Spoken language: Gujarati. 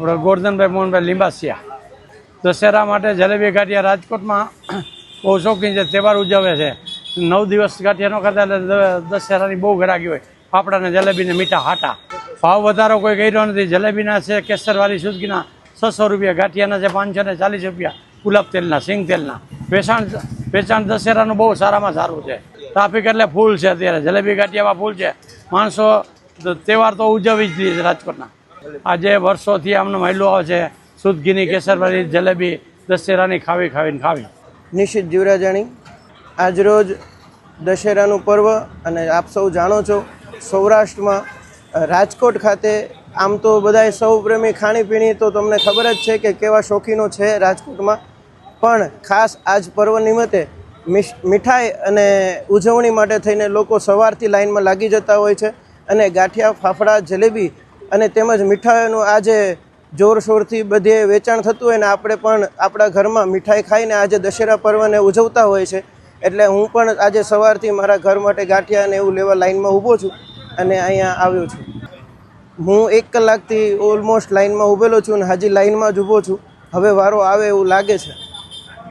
આપણે ગોરધનભાઈ, મોહનભાઈ લીંબાસિયા. દશેરા માટે જલેબી ગાંઠિયા રાજકોટમાં બહુ શોખીન છે, તહેવાર ઉજવે છે. નવ દિવસ ગાંઠિયા ન ખાતા એટલે દશેરાની બહુ ગરાગી હોય. ફાફડા ને જલેબી મીઠા હાટા. ભાવ વધારો કોઈ કર્યો નથી. જલેબીના છે, કેસરવાળી સુદગીના છસો રૂપિયા, ગાંઠિયાના છે, પાંચસો ને ચાલીસ રૂપિયા, ગુલાબ તેલના, સિંગ તેલના. વેચાણ વેચાણ દશેરાનું બહુ સારામાં સારું છે. ટ્રાફિક એટલે ફૂલ છે અત્યારે. જલેબી ગાંઠિયામાં ફૂલ છે. માણસો તહેવાર તો ઉજવી જ છે રાજકોટના. આજે વર્ષોથી આમને મહિલો આવે છે. શુદ્ધ કેસરવાળી જલેબી દશેરાની ખાવી, ખાવીને ખાવી. નિશિત જીવરાજાણી, આજરોજ દશેરાનું પર્વ અને આપ સૌ જાણો છો, સૌરાષ્ટ્રમાં રાજકોટ ખાતે આમ તો બધાય સૌ પ્રેમી ખાણીપીણી તો તમને ખબર જ છે કે કેવા શોખીનો છે રાજકોટમાં. પણ ખાસ આજ પર્વ નિમિત્તે મીઠાઈ અને ઉજવણી માટે થઈને લોકો સવારથી લાઇનમાં લાગી જતા હોય છે અને ગાંઠિયા, ફાફડા, જલેબી અને તેમજ મીઠાઈઓનું આજે જોરશોરથી બધે વેચાણ થતું હોય ને આપણે પણ આપણા ઘરમાં મીઠાઈ ખાઈને આજે દશેરા પર્વને ઉજવતા હોય છે. એટલે હું પણ આજે સવારથી મારા ઘર માટે ગાંઠિયા અને એવું લેવા લાઇનમાં ઊભો છું અને અહીંયા આવ્યો છું. હું એક કલાકથી ઓલમોસ્ટ લાઇનમાં ઊભેલો છું અને હજી લાઈનમાં જ ઊભો છું. હવે વારો આવે એવું લાગે છે.